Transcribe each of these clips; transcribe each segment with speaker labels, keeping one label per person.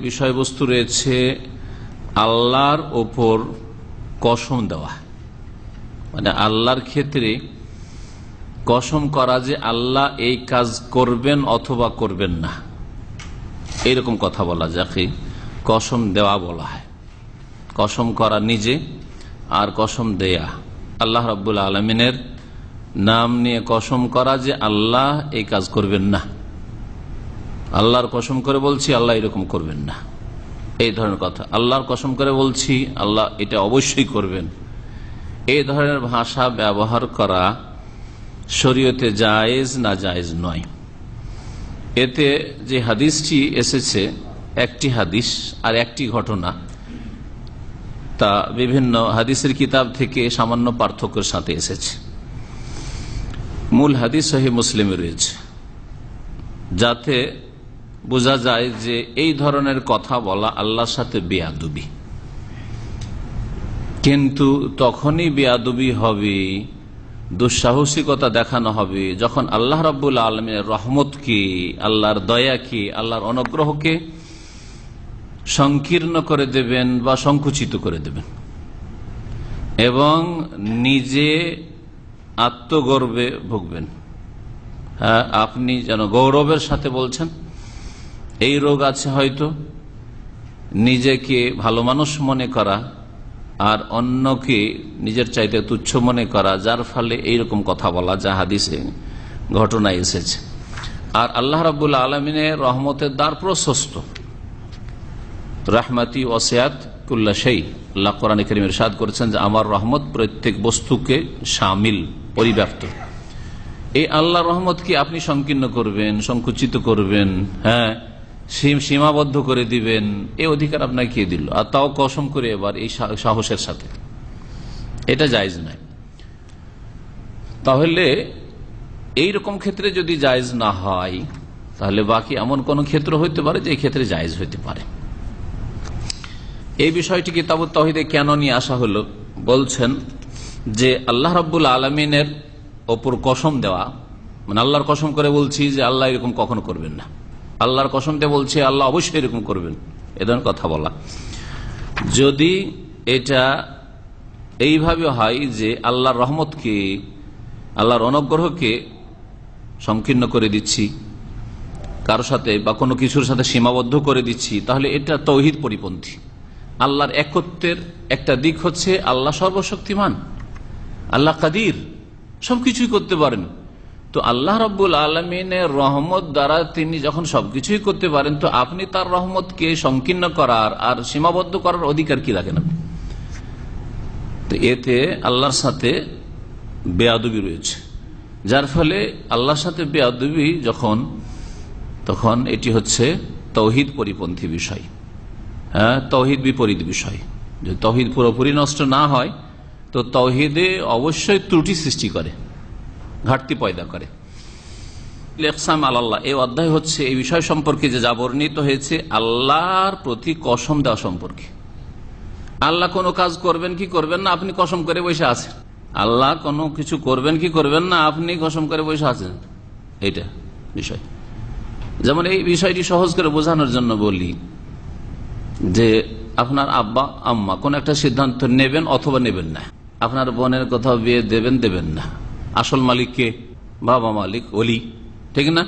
Speaker 1: বিষয়বস্তু রয়েছে আল্লাহর ওপর কসম দেওয়া। মানে আল্লাহর ক্ষেত্রে কসম করা যে আল্লাহ এই কাজ করবেন অথবা করবেন না। এইরকম কথা বলা যাকে কসম দেওয়া বলা হয়। কসম করা নিজে আর কসম দেয়া। আল্লাহ রব্বুল আলমিনের নাম নিয়ে কসম করা যে আল্লাহ এই কাজ করবেন না। আল্লাহর কসম করে বলছি, আল্লাহ এরকম করবেন না। এই ধরনের কথা। আল্লাহর কসম করে বলছি, আল্লাহ এটা অবশ্যই করবেন। এই ধরনের ভাষা ব্যবহার করা শরীয়তে জায়েজ না জায়েজ নয়। এতে যে হাদিসটি এসেছে, একটি হাদিস আর একটি ঘটনা, তা বিভিন্ন হাদিসের কিতাব থেকে সামান্য পার্থক্যের সাথে এসেছে। মূল হাদিস সহি মুসলিমে রয়েছে। যাতে বোঝা যায় যে এই ধরনের কথা বলা আল্লাহর সাথে বেয়াদুবি। কিন্তু তখনই বেয়াদুবি হবে, দুঃসাহসিকতা দেখানো হবে যখন আল্লাহ রাবুল আলমের রহমতকে আল্লাহর দয়াকে আল্লাহর অনুগ্রহকে সংকীর্ণ করে দেবেন বা সংকুচিত করে দেবেন। এবং নিজে আত্মগর্বে ভুগবেন। হ্যাঁ আপনি যেন গৌরবের সাথে বলছেন এই রোগ আছে হয়তো। নিজেকে ভালো মানুষ মনে করা আর অন্যকে নিজের চাইতে তুচ্ছ মনে করা, যার ফলে এইরকম কথা বলা, যা হাদিসে ঘটনা এসেছে। আর আল্লাহ রাবুল আলমিনের রহমতের দ্বার প্রশস্ত। রাহমাতি ওসিয়াত কুল্লা সেই আল্লাহ কোরআন করিমের সাদ করেছেন যে, আমার রহমত প্রত্যেক বস্তুকে সামিল, পরিব্যাপ্ত। এই আল্লাহ রহমত কি আপনি সংকীর্ণ করবেন, সংকুচিত করবেন? হ্যাঁ। সীমাবদ্ধ করে দিবেন এই অধিকার আপনাকে কে দিল? আর তাও কসম করে এবার এই সাহসের সাথে। এটা জায়জ নাই। তাহলে এই রকম ক্ষেত্রে যদি জায়জ না হয়, তাহলে বাকি এমন কোন ক্ষেত্র হইতে পারে যে ক্ষেত্রে জায়জ হইতে পারে। এই বিষয়টি কিতাব তহিদে কেন নিয়ে আসা হলো? বলছেন যে আল্লাহ রাব্বুল আলমিনের ওপর কসম দেওয়া মানে আল্লাহর কসম করে বলছি যে আল্লাহ এরকম কখনো করবেন না। আল্লাহর কসমতে বলছে, আল্লাহ অবশ্যই এরকম করবেন। এ ধরনের কথা বলা। যদি এটা এইভাবে হয় যে আল্লাহর রহমতকে, আল্লাহর অনুগ্রহকে সংকীর্ণ করে দিচ্ছি, কারও সাথে বা কোনো কিছুর সাথে সীমাবদ্ধ করে দিচ্ছি, তাহলে এটা তৌহিদ পরিপন্থী। আল্লাহর একত্বের একটা দিক হচ্ছে আল্লাহ সর্বশক্তিমান, আল্লাহ কাদির, সবকিছুই করতে পারেন। তো আল্লাহ রব্বুল আলমিনের রহমত দ্বারা তিনি যখন সবকিছুই করতে পারেন, তো আপনি তার রহমতকে সংকীর্ণ করার আর সীমাবদ্ধ করার অধিকার কি রাখেন আপনি তো এতে আল্লাহর সাথে বেয়াদবি রয়েছে। যার ফলে আল্লাহর সাথে বেয়াদবি যখন, তখন এটি হচ্ছে তৌহিদ পরিপন্থী বিষয়। হ্যাঁ তৌহিদ বিপরীত বিষয়। যদি তৌহিদ পুরোপুরি নষ্ট না হয়, তো তৌহিদে অবশ্যই ত্রুটি সৃষ্টি করে। ঘাটতি পয়দা করে। লেকসাম আল্লাহ এই অধ্যায় হচ্ছে এই বিষয় সম্পর্কে যে যা বর্ণিত হয়েছে, আল্লাহর প্রতি কসম দেওয়া সম্পর্কে। আল্লাহ কোনো কাজ করবেন কি করবেন না, আপনি কসম করে বসে আছেন। আল্লাহ কোনো কিছু করবেন কি করবেন না, আপনি কসম করে বসে আছেন। এইটা বিষয়। যেমন এই বিষয়টি সহজ করে বোঝানোর জন্য বলি যে, আপনার আব্বা, আম্মা কোন একটা সিদ্ধান্ত নেবেন অথবা নেবেন না। আপনার বোনের কোথাও বিয়ে দেবেন দেবেন না। আসল মালিককে? বাবা মালিক অলি ঠিক না?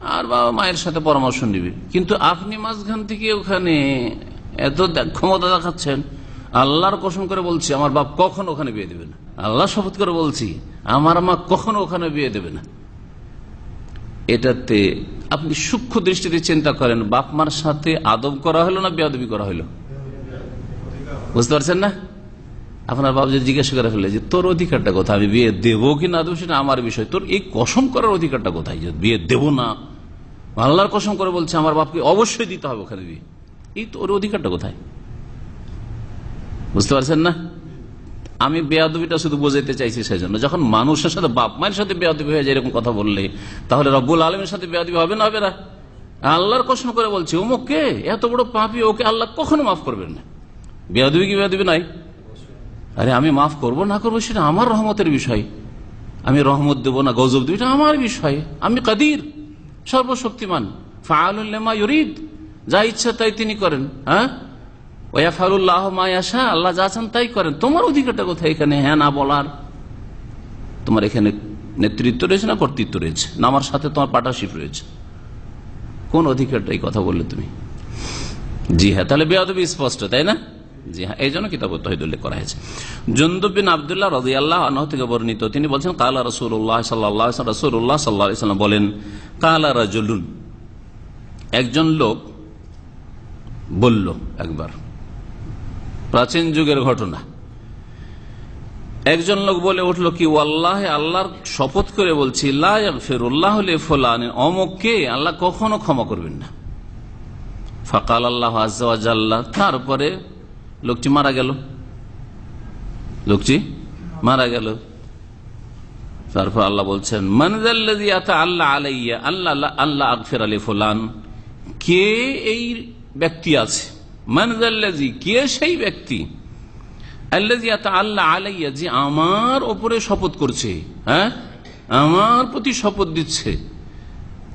Speaker 1: আর বাবা মায়ের সাথে পরামর্শ নিবে। কিন্তু আপনি মাঝখান থেকে ওখানে এত ক্ষমতা দেখাচ্ছেন, আল্লাহর কসম করে বলছি, আমার বাপ কখন ওখানে বিয়ে দেবে না। আল্লাহ শপথ করে বলছি, আমার মা কখনো ওখানে বিয়ে দেবে না। এটাতে আপনি সূক্ষ্ম দৃষ্টিতে চিন্তা করেন, বাপ মার সাথে আদব করা হলো না বেয়াদবি করা হলো? বুঝতে পারছেন না? আপনার বাবা যে জিজ্ঞাসা করে ফেলে যে, তোর অধিকারটা কোথায়? আমি বিয়ে দেবো কি না দেবো সেটা আমার বিষয়। তোর এই কসম করার অধিকারটা কোথায়? যে, বিয়ে দেবো না। আল্লাহর কসম করে বলছে, আমার বাপকে অবশ্যই দিতে হবে ওখানে বিয়ে। এই তোর অধিকারটা কোথায়? বুঝতে পারছেন না? আমি বেয়াদবিটা শুধু বোঝাইতে চাইছি সেই জন্য যখন মানুষের সাথে বাপ মায়ের সাথে বেয়াদবি হয়ে যায় এরকম কথা বললে, তাহলে রব্বুল আলমের সাথে বেয়াদবি হবে না হবে না? আল্লাহর কসম করে বলছে, ওমকে এত বড় পাপি ওকে আল্লাহ কখনো মাফ করবেন না। বেয়াদবি কি বেয়াদবি নাই আরে আমি মাফ করব, না করব সেটা আমার রহমতের বিষয়। আমি রহমত দেবো না, গজব দেবো, এটা আমার বিষয়। আমি কাদির, সর্বশক্তিমান। যা ইচ্ছা তাই তিনি করেন হ্যাঁ? ওয়াফারুল্লাহ মায়াশা আল্লাহ যা চান তাই করেন। তোমার অধিকারটা কোথায় এখানে? হ্যাঁ না বলার। তোমার এখানে নেতৃত্ব রয়েছে না কর্তৃত্ব রয়েছে? না, আমার সাথে তোমার পার্টনারশিপ রয়েছে। কোন অধিকারটা এই কথা বললে তুমি? জি হ্যাঁ তাহলে বেয়াদবি স্পষ্ট, তাই না? জি হ্যাঁ এই জন্য কিতাব তহিদ উল্লেখ করা হয়েছে। জন্দুবিন আবদুল্লাহ রাজি আল্লাহ থেকে বর্ণিত, তিনি বলছেন, কালা রসুল্লাহ সাল্লাহ রসুল্লাহ সাল্লাহ বলেন, কালা রাজুলুন একজন লোক বলল একবার, প্রাচীন যুগের ঘটনা একজন লোক বলে উঠল কি আল্লাহ আল্লাহর শপথ করে বলছি ফেরুল্লাহ ফোলান অমককে আল্লাহ কখনো ক্ষমা করবেন না। ফাকাল আল্লাহ আজ্লাহ তারপরে লোকটি মারা গেল। লোকটি মারা গেল। তারপর আল্লাহ বলছেন আল্লাহ আলাইয়া আল্লাহ আল্লাহ আকফের আলী ফুলান। কে এই ব্যক্তি আছে? মানজাল্লাজি কে সেই ব্যক্তি? আল্লাহ আলাইয়া যে আমার ওপরে শপথ করছে। হ্যাঁ? আমার প্রতি শপথ দিচ্ছে।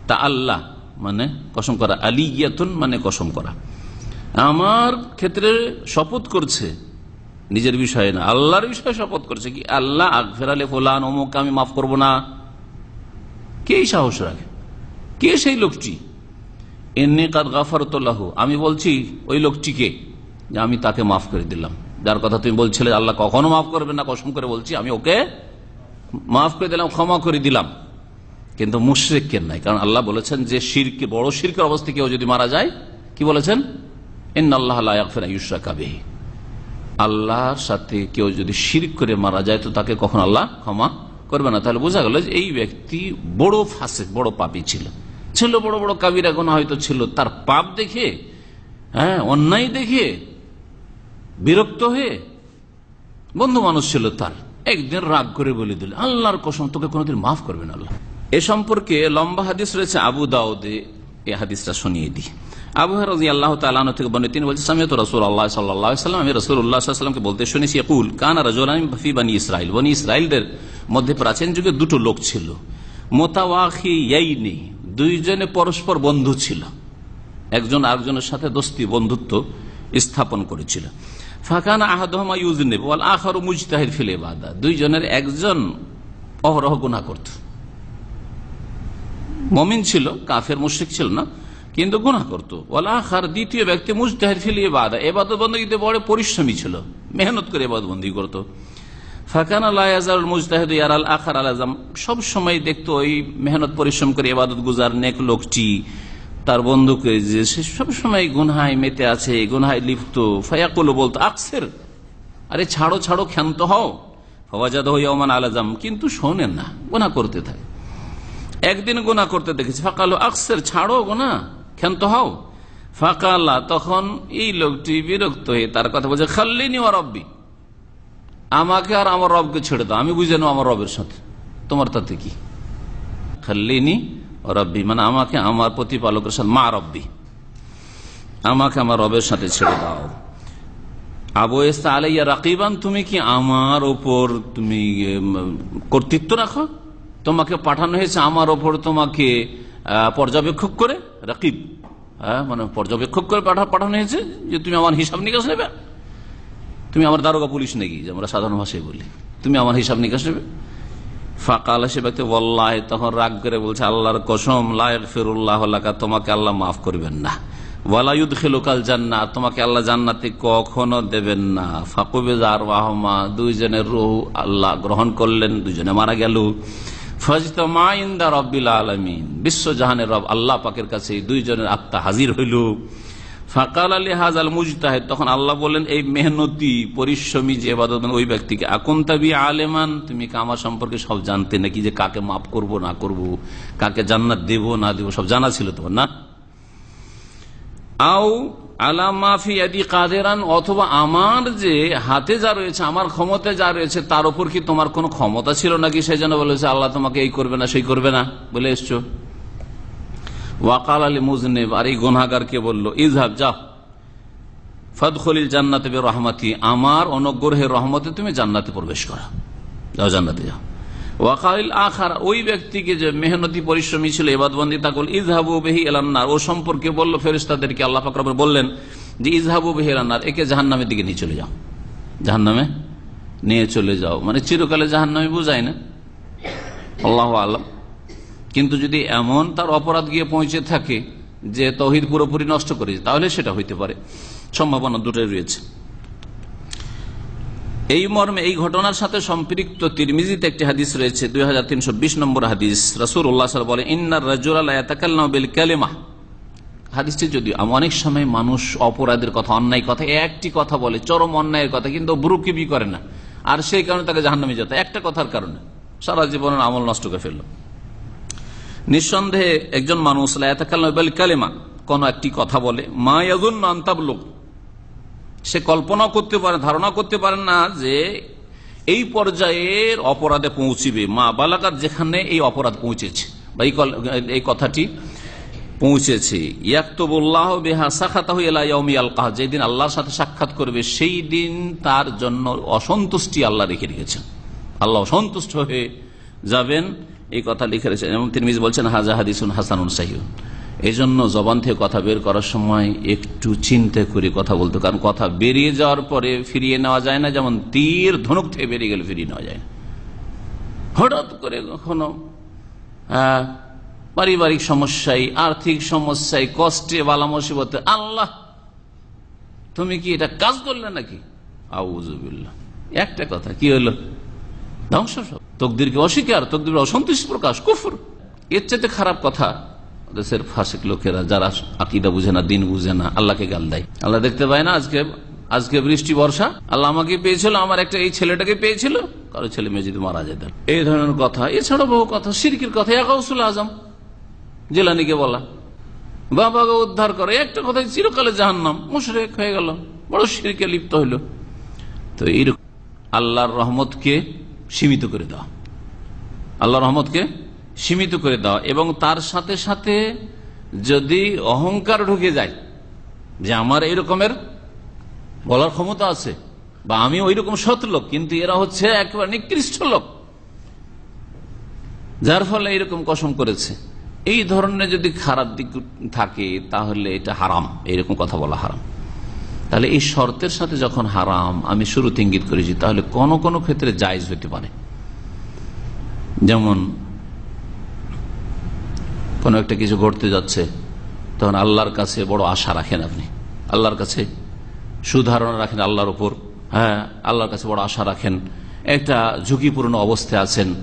Speaker 1: তা আল্লাহ মানে কসম করা, আলিয়াতুন মানে কসম করা। আমার ক্ষেত্রে শপথ করছে। নিজের বিষয়ে না, আল্লাহর বিষয়ে শপথ করছে কি, আল্লাহ আকফের আলে ফোলান, অমুক আমি মাফ করব না। কে সাহস রাখে? কে সেই লোকটি? এমনি কাদ গাফারতল্লাহ, আমি বলছি ওই লোকটিকে যে আমি তাকে মাফ করে দিলাম। যার কথা তুমি বলছিলে, আল্লাহ কখনো মাফ করবে না, কসম করে বলছি, আমি ওকে মাফ করে দিলাম, ক্ষমা করে দিলাম। কিন্তু মুশ্রিক কেন নাই, কারণ আল্লাহ বলেছেন যে শিরকে, বড় শিরকের অবস্থা কেউ যদি মারা যায়, কি বলেছেন? আল্লাহর সাথে কেউ যদি শির করে মারা যায়, তো তাকে কখন আল্লাহ ক্ষমা করবে না। তাহলে বোঝা গেল যে এই ব্যক্তি বড় ফাঁসে বড় পাপি ছিল। ছিল বড় বড় কাবিরা গোনা হয়তো ছিল। তার পাপ দেখে হ্যাঁ অন্যায় দেখে, বিরক্ত হয়ে বন্ধু মানুষ ছিল তার। একদিন রাগ করে বলে দিল, আল্লাহর কসম, তোকে কোনোদিন মাফ করবেন আল্লাহ। এ সম্পর্কে লম্বা হাদিস রয়েছে আবু দাউদে, এ হাদিসটা শুনিয়ে দিই। আবু রাজি আল্লাহ তালন থেকে বনে তিনি বলছেন আমি রসুল আল্লাহ সাল্লাম আমি রসুল উল্লাহামকে বলতে শুনেছি একুল কান রাজি বানি ইসরাইল বনি ইসরায়েলদের মধ্যে প্রাচীন যুগে দুটো লোক ছিল মোতাওয়াহি নেই দুইজনে পরস্পর বন্ধু ছিল। একজন আরেকজনের সাথে দোস্তি, বন্ধুত্ব স্থাপন করেছিল। ফাঁকানা আহাদহমা ইউজ নেব আখার মুজতাহির ফিলে বাদা দুইজনের একজন অহরহ গুণা করত। মমিন ছিল, কাফের, মুশ্রিক ছিল না। কিন্তু গুণা করতো। ওলা দ্বিতীয় ব্যক্তি মুজতাহির ফিলিয়ে বাদা এবাদত বন্দীতে বড় পরিশ্রমী ছিল। মেহনত করে এবাদত বন্দী করতো মুজতাহিদ আখার আলাজাম দেখতো ওই পরিশ্রম করে এবাদত গুজার নেক লোকটি, তার সবসময় মেতে আছে লিপ্ত। ফায়াকুল বলতো আরে ছাড়ো ছাড়ো, ক্ষান্ত হও। ফওয়াজাদ আলাজাম কিন্তু শোনেন না গোনা করতে থাকে। একদিন গোনা করতে দেখেছি, ফাঁকালো আকসের, ছাড়ো গোনা ক্ষান্ত হও। ফাঁকাল্লা তখন এই লোকটি বিরক্ত হয়ে তার কথা বলছে, খাল্লিনি ও রব্বি। আমাকে আর আমার রবকে ছেড়ে দাও, আমি বুঝে নেব আমার রবের সাথে। তোমার তাতে কি? খাল্লিনি রব্বি মানে আমাকে আমার প্রতিপালকের সাথে, মা রব্বি। আমাকে আমার রবের সাথে ছেড়ে দাও। আবু আলাইয়া রাকিবান, তুমি কি আমার ওপর তুমি কর্তৃত্ব রাখো? তোমাকে পাঠানো হয়েছে, আমার ওপর তোমাকে পর্যবেক্ষক করে, রাকিব। হ্যাঁ মানে পর্যবেক্ষক করে পাঠানো হয়েছে যে তুমি আমার হিসাব নিকাশ নেবে। তুমি আমার দারোগা পুলিশ নাকি, যে আমরা সাধারণ ভাষায় বলি। তুমি আমার হিসাব নিকাশ নেবে। ফাঁকা সে ব্যক্তি বল্লাহ তখন রাগ করে বলছে, আল্লাহর কসম লায়ক ফিরুল্লাহ তোমাকে আল্লাহ মাফ করবেন না। ওয়ালায়ুদ খেলুকাল জান্না তোমাকে আল্লাহ জান্নাতে কখনো দেবেন না। ফাকুবে জার ওয়াহমা দুইজনের রুহ আল্লাহ গ্রহণ করলেন, দুইজনে মারা গেল। ফজতমা ইন্দা রব্বিল আলমিন। বিশ্বজাহানের রব আল্লাহ পাকের কাছে দুইজনের আত্মা হাজির হইল। ফাকাল আলী হাজ আল মুজতাহেদ, তখন আল্লাহ বলেন এই মেহনতি, পরিশ্রমী যে এবাদত ওই ব্যক্তিকে আকন্তাবি আলেমান, তুমি আমার সম্পর্কে সব জানতে নাকি যে কাকে মাফ করব, না করব, কাকে জান্নাত দেব, না দেব, সব জানা ছিল তোমার, না? আও আলা মাফি আদি কাদেরান, অথবা আমার যে হাতে যা রয়েছে, আমার ক্ষমতায় যা রয়েছে, তার উপর কি তোমার কোনো ক্ষমতা ছিল নাকি? সেই জন্য বলেছে আল্লাহ তোমাকে এই করবে না, সেই করবে না, বলে এসছো। ওয়াকাল আলী মুজনেব আর এই গুনাগারকে বলল ইজহাব যাও। ফদখলিল জান্নাতে রহমাতি আমার অনুগ্রহের রহমতে তুমি জান্নাতে প্রবেশ করো। যাও জান্নাতে যাও। ওয়াকাল আখার, ওই ব্যক্তিকে যে মেহনতি পরিশ্রমী ছিল এবাদবন্দি তাকুল ইজহাবু বেহি এলান্নার ও সম্পর্কে বলল ফেরিস্তাদেরকে আল্লাহ ফাকরাবের বললেন যে ইজহাবু বেহি এলান্নার একে জাহান্নামের দিকে নিয়ে চলে যাও। জাহান্নামে নিয়ে চলে যাও। মানে চিরকালে জাহান্নামে বোঝায় না। আল্লাহ আলম। কিন্তু যদি এমন তার অপরাধ গিয়ে পৌঁছে থাকে যে, তহিদ পুরোপুরি নষ্ট করেছে তাহলে সেটা হইতে পারে। সম্ভাবনা দুটোই রয়েছে। এই মর্মে এই ঘটনার সাথে সম্পৃক্ত তিরমিজিতে একটি হাদিস রয়েছে, দুই হাজার তিনশো বিশ নম্বর হাদিস। রসুর উল্লাহ বলে ইন্নার রাজুল কালেমা। হাদিসটি যদিও অনেক সময় মানুষ অপরাধের কথা, অন্যায় কথা, একটি কথা বলে, চরম অন্যায়ের কথা, কিন্তু ব্রুকিবি করে না। আর সেই কারণে তাকে জাহান্নামে যেতে একটা কথার কারণে, সারা জীবনের আমল নষ্ট করে ফেলল। নিঃসন্দেহে একজন মানুষ লায়াতাকাল কালেমা, কোন একটি কথা বলে, মা ইয়াজুন আন্তাবলোক সে কল্পনা করতে পারে ধারণা করতে পারে না যে এই পর্যায়ের অপরাধে পৌঁছিবে। মা বালাকার যেখানে এই অপরাধ পৌঁছেছে, বা এই কথাটি পৌঁছেছে। ইয়াক্তবুল্লাহ বেহা সাক্ষাত আলকাহ যেদিন আল্লাহর সাথে সাক্ষাৎ করবে, সেই দিন তার জন্য অসন্তুষ্টি আল্লাহ রেখে রেখেছেন। আল্লাহ অসন্তুষ্ট হয়ে যাবেন, এই কথা লিখে রেখেছেন। এবং তিনি বলছেন, হাজা হাদিসুন হাসানুন সাহিউন এই জন্য জবান থেকে কথা বের করার সময় একটু চিন্তা করে কথা বলতো, কারণ কথা বেরিয়ে যাওয়ার পরে ফিরিয়ে নেওয়া যায় না, যেমন তীর ধনুক থেকে বেরিয়ে গেলে ফিরিয়ে নেওয়া যায় হঠাৎ করে কখনো পারিবারিক সমস্যায়, আর্থিক সমস্যায়, কষ্টে, বালা মুসিবতে, আল্লাহ, তুমি কি এটা কাজ করলে নাকি? আউজুবিল্লাহ একটা কথা, কি হলো? ধ্বংস তকদিরকে অস্বীকার, তকদির অসন্তুষ্ট প্রকাশ, কুফুর। এর চাইতে খারাপ কথা দেশের ফাঁসিক লোকেরা, যারা আকিদা বুঝে না, দিন বুঝে না, আল্লাহকে গাল দেয়। আল্লাহ দেখতে পায় না আজকে আজকে বৃষ্টি, বর্ষা? আল্লাহ আমাকে পেয়েছিল, আমার একটা এই ছেলেটাকে পেয়েছিল, কারও ছেলে মেয়ে যদি মারা যেতেন এই ধরনের কথা এছাড়া বহু কথা, সিরকির কথা একাউসুল আজম, জেলানিকে বলা। বাবাকে উদ্ধার করে, একটা কথা, চিরকালে জাহান্নাম, মুশরেক হয়ে গেল, বড় সিরকে লিপ্ত হইল। তো এইরকম আল্লাহর রহমতকে সীমিত করে দেওয়া আল্লাহ রহমতকে সীমিত করে দেওয়া এবং তার সাথে সাথে যদি অহংকার ঢুকে যায় যে আমার এই রকমের বলার ক্ষমতা আছে বা আমি ওই রকম সৎ লোক, কিন্তু এরা হচ্ছে একেবারে নিকৃষ্ট লোক, যার ফলে এরকম কসম করেছে। এই ধরনের যদি খারাপ দিক থাকে, তাহলে এটা হারাম এইরকম কথা বলা হারাম। তাহলে এই শর্তের সাথে যখন হারাম, আমি শুরুতে ইঙ্গিত করেছি, তাহলে কোন কোন ক্ষেত্রে জায়জ হতে পারে। যেমন কোনো একটা কিছু ঘটতে যাচ্ছে, তখন আল্লাহর কাছে বড় আশা রাখেন আপনি। আল্লাহর কাছে সুধারণা রাখেন আল্লাহর উপর। হ্যাঁ আল্লাহর কাছে বড় আশা রাখেন। একটা ঝুঁকিপূর্ণ অবস্থায় আছেন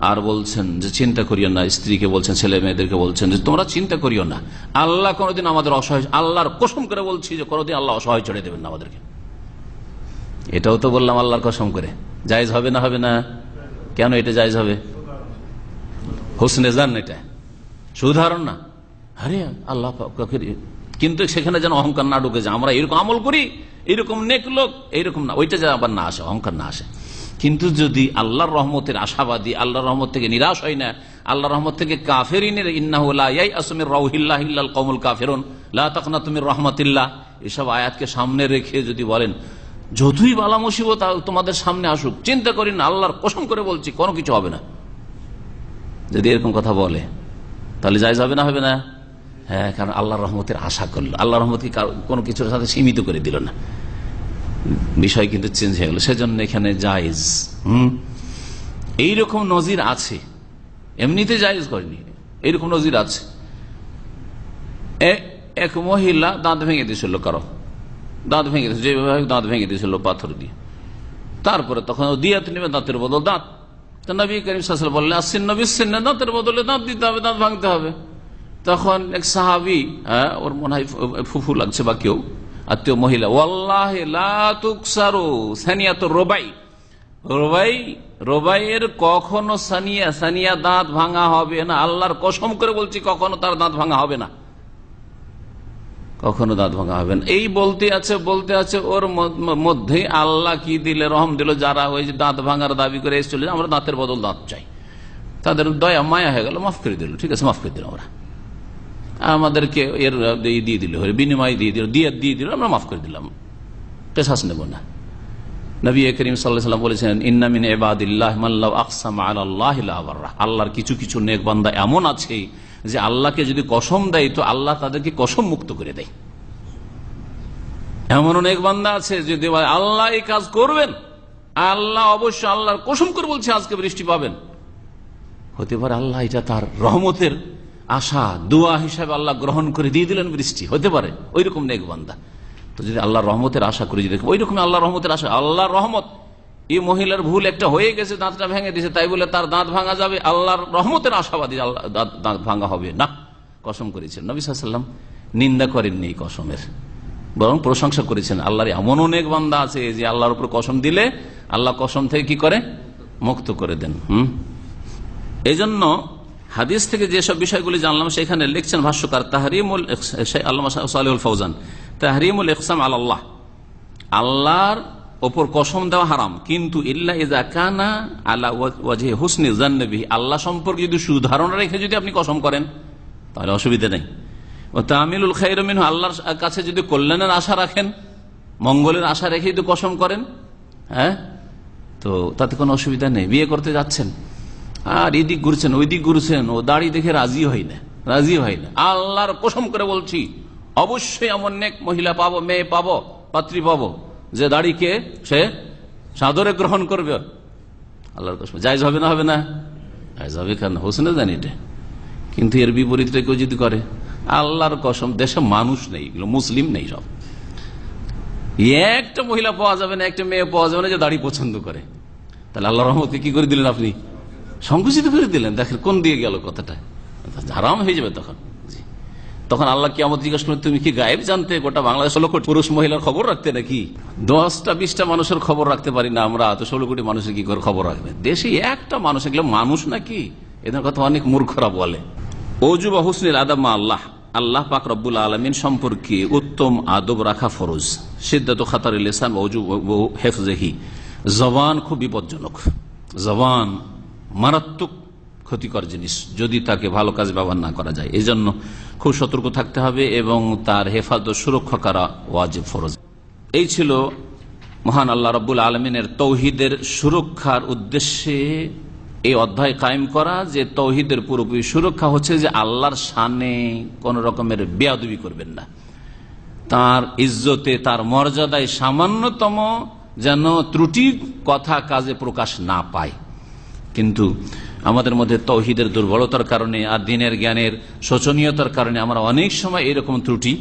Speaker 1: আর বলছেন যে, চিন্তা করিও না। স্ত্রীকে বলছেন, ছেলে মেয়েদেরকে বলছেন যে, তোমরা চিন্তা করিও না। আল্লাহ কোনোদিন আমাদের অসহায়, আল্লাহর কসম করে বলছি যে, কোনোদিন আল্লাহ অসহায় চড়ে দেবেন না আমাদেরকে। এটাও তো বললাম আল্লাহর কসম করে। জায়জ হবে না হবে না? কেন এটা জায়জ হবে? হোসনে জান এটা। সুধারণ। না আরে, আল্লাহ কিন্তু সেখানে যেন অহংকার না ঢুকে যায়। আমরা এরকম আমল করি, এরকম নেক লোক এইরকম না। ওইটা যেন আবার না আসে, অহংকার না আসে। কিন্তু যদি আল্লাহর রহমতের আশাবাদী, আল্লাহর রহমত থেকে নিরাশ হয় না আল্লাহ রহমত থেকে রাউহিল্লাহ কমুল কাফেরুন তখনা তুমি রহমতিল্লাহ। এসব আয়াতকে সামনে রেখে যদি বলেন, যতই বালা মুসিবত তোমাদের সামনে আসুক, চিন্তা করি না আল্লাহর কসম করে বলছি, কোনো কিছু হবে না। যদি এরকম কথা বলে তাহলে যাই যাবে না, হবে না? হ্যাঁ কারণ আল্লাহ রহমতের আশা করল। আল্লাহ রহমতকে কোনো কিছুর সাথে সীমিত করে দিল না। বিষয় কিন্তু চেঞ্জ হয়ে গেল। সেজন্য এখানে জায়েজ। হম? এইরকম নজির আছে। এমনিতে জায়েজ করেনি। এইরকম নজির আছে। এক মহিলা দাঁত ভেঙে দিয়েছিল, কারও। দাঁত ভেঙে দিয়েছিল, যেভাবে দাঁত ভেঙে দিয়েছিল পাথর দিয়ে। তারপরে তখন দিয়াত নেবে দাঁতের বদল দাঁত নবী করিম সাল বললেন আসছেন নবী সিন্নে দাঁতের বদলে দাঁত দিতে হবে, দাঁত ভাঙতে হবে। তখন এক সাহাবি হ্যাঁ ওর মনে হয় ফুফু লাগছে বা কেউ, আত্মীয় মহিলা, ওয়াল্লাহ তো রোবাই। রোবাই, রোবাইয়ের কখনো সানিয়া সানিয়া দাঁত ভাঙা হবে না, আল্লাহর কসম করে বলছি, কখনো তার দাঁত ভাঙা হবে না। কখনো দাঁত ভাঙা হবে না। এই বলতে আছে বলতে আছে, ওর মধ্যে আল্লাহ কি দিলে, রহম দিল, যারা ওই দাঁত ভাঙার দাবি করে এসেছিল আমরা দাঁতের বদল দাঁত চাই। তাদের দয়া, মায়া হয়ে গেল, মাফ করে দিল, ঠিক আছে, মাফ করে দিল আমরা। আমাদেরকে এর দিয়ে দিল বিনিময় দিয়ে দিল, দিয়ে দিয়ে দিল, আমরা মাফ করে দিলাম। পেশাস নেব না। নবী করিম সাল্লাম বলেছেন ইন্নামিন এবাদিল্লাহ মাল্লাহ আকসাম আল্লাহ আল্লাহর কিছু কিছু নেক বান্দা এমন আছে যে আল্লাহকে যদি কসম দেয়, তো আল্লাহ তাদেরকে কসম মুক্ত করে দেয়। এমন অনেক বান্দা আছে যে আল্লাহ এই কাজ করবেন। আল্লাহ অবশ্য আল্লাহর কসম করে বলছে, আজকে বৃষ্টি পাবেন। হতে পারে আল্লাহ এটা তার রহমতের আশা, দোয়া হিসাবে আল্লাহ গ্রহণ করে দিয়ে দিলেন বৃষ্টি। হতে পারে ওই রকম নেক বান্দা। তো যদি আল্লাহ রহমতের আশা করে যদি ওই রকম আল্লাহ রহমতের আশা। আল্লাহ রহমত এই মহিলার ভুল একটা হয়ে গেছে, দাঁতটা ভেঙে দিয়েছে, তাই বলে তার দাঁত ভাঙা যাবে, আল্লাহর রহমতের আশাবাদী আল্লাহ দাঁত- ভাঙা হবে। না, কসম করেছেন। নবী নিন্দা করেননি এই কসমের, বরং প্রশংসা করেছেন। আল্লাহর এমন অনেক বান্দা আছে যে আল্লাহর উপর কসম দিলে আল্লাহ কসম থেকে কি করে? মুক্ত করে দেন, হুম? এই জন্য হাদিস থেকে যেসব বিষয়গুলি জানলাম, সেখানে লিখছেন ভাষ্যকার তাহরিমুল সালেহুল ফৌজান তাহরিমুল ইকসাম আল্লাহ আল্লাহর ওপর কসম দেওয়া হারাম। কিন্তু ইজা কানা আলা ওয়াজে হুসনি আল্লাহ সম্পর্কে যদি সুধারণা রেখে যদি আপনি কসম করেন, তাহলে অসুবিধা নেই। ও তামিলুল খাইরমিন আল্লাহর কাছে যদি কল্যাণের আশা রাখেন, মঙ্গলের আশা রেখে যদি কসম করেন হ্যাঁ? তো তাতে কোনো অসুবিধা নেই। বিয়ে করতে যাচ্ছেন, আর এদিক ঘুরছেন ওই দিক ঘুরছেন, ও দাড়ি দেখে রাজি হয় না, রাজি হয় না। আল্লাহর কসম করে বলছি, অবশ্যই এমন নেক মহিলা পাবো, মেয়ে পাবো, পাত্রী পাবো। যে দাড়িকে সে সাদরে গ্রহণ করবে। আল্লাহর কসম, জায়জ হবে না হবে না? জায়জ হবে কেন? হোসেনে জানি এটা। কিন্তু এর বিপরীতটা কেউ যদি করে? আল্লাহর কসম, দেশে মানুষ নেই, এগুলো মুসলিম নেই সব। একটা মহিলা পাওয়া যাবে না, একটা মেয়ে পাওয়া যাবে না যে দাড়ি পছন্দ করে। তাহলে আল্লাহ রহমতকে কি করে দিলেন আপনি? সংকুচিত করে দিলেন। দেখেন কোন দিয়ে গেল কথাটা। হারাম হয়ে যাবে তখন। তখন আল্লাহ কি আমার জিজ্ঞাসা করলেন, তুমি কি গায়েব জানতে গোটা বাংলাদেশ ষোলো কোটি পুরুষ মহিলার খবর রাখতে নাকি? দশটা, বিশটা মানুষের খবর রাখতে পারি না আমরা তো ষোলো কোটি মানুষের কি করে খবর রাখবে? দেশে একটা মানুষ এগুলো মানুষ নাকি? এদের কথা অনেক মূর্খরা বলে। অজু বা হুসনিল আদামা আল্লাহ। আল্লাহ পাক রব্বুল আলমিন সম্পর্কে উত্তম আদব রাখা ফরজ। সিদ্ধাত খাতার লেসান অজু হেফজেহি। জবান খুব বিপজ্জনক। জবান মারাত্মক ক্ষতিকর জিনিস, যদি তাকে ভালো কাজ ব্যবহার না করা যায়। এই জন্য খুব সতর্ক থাকতে হবে এবং তার হেফাজত সুরক্ষা করা ওয়াজিব ফরজ। এই ছিল মহান আল্লাহ রব্বুল আলমিনের তৌহিদের সুরক্ষার উদ্দেশ্যে এই অধ্যায় কায়েম করা, যে তৌহিদের পুরোপুরি সুরক্ষা হচ্ছে যে আল্লাহর সানে কোন রকমের বেয়াদবি করবেন না। তার ইজ্জতে, তার মর্যাদায় সামান্যতম যেন ত্রুটি কথা কাজে প্রকাশ না পায়। কিন্তু আমাদের মধ্যে তৌহিদের দুর্বলতার কারণে আর দিনের জ্ঞানের শোচনীয়তার কারণে আমরা অনেক সময় এরকম ত্রুটি